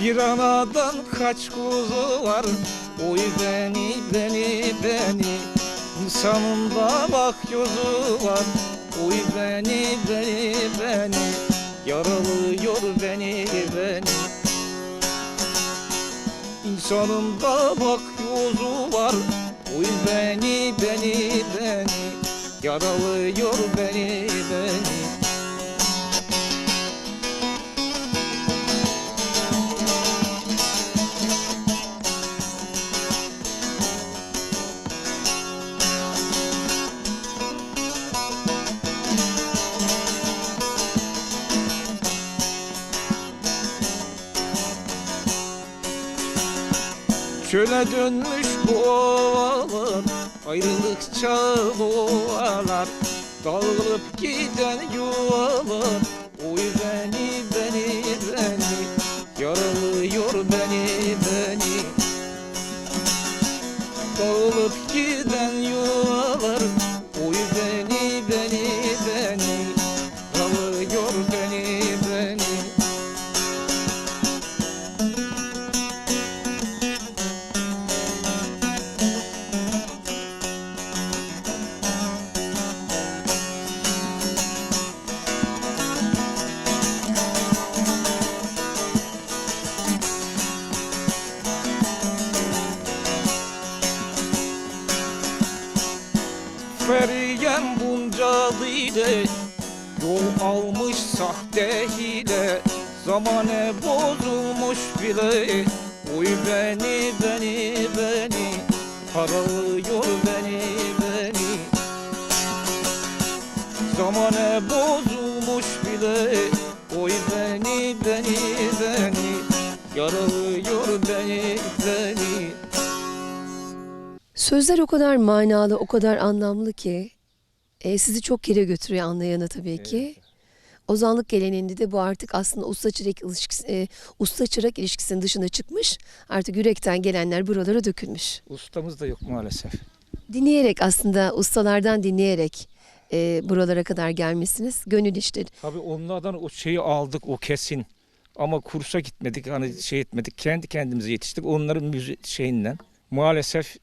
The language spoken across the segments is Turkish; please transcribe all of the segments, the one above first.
Bir anadan kaç kuzu var? Oy beni beni beni. İnsanın da bak gözü var. Oy beni beni beni. Yaralıyor beni beni. İnsanın da bak gözü var. Oy beni beni beni. Yaralıyor beni beni Çöle dönmüş bu ovalar Ayrılık çağı ovalar Dağılıp giden yuvalar Oy beni beni beni Yaralıyor beni beni. Dağılıp giden Feryem bunca dile Yol almış sahte hile. Zamane bozulmuş bile Uy beni beni beni Paralıyor beni beni. Zamane bozulmuş bile Oy beni beni beni Yaralıyor beni beni Sözler o kadar manalı, o kadar anlamlı ki e, sizi çok yere götürüyor anlayanı tabii ki. Ozanlık geleneğinde de bu artık aslında usta çırak ilişkisi, e, usta çırak ilişkisinin dışına çıkmış. Artık yürekten gelenler buralara dökülmüş. Ustamız da yok maalesef. Dinleyerek aslında ustalardan dinleyerek e, buralara kadar gelmişsiniz. Gönül işleri. Tabii onlardan o şeyi aldık o kesin. Ama kursa gitmedik hani şey etmedik. Kendi kendimize yetiştik onların müzi şeyinden. Maalesef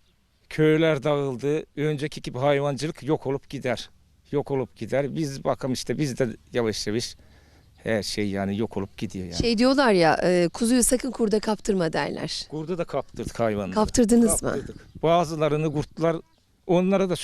köyler dağıldı. Önceki gibi hayvancılık yok olup gider. Yok olup gider. Biz bakalım işte biz de yavaş yavaş her şey yani yok olup gidiyor yani. Şey diyorlar ya e, kuzuyu sakın kurda kaptırma derler. Burada da kaptırdık hayvanları. Kaptırdınız mı? Kaptırdık. Bazılarını kurtlar onlara da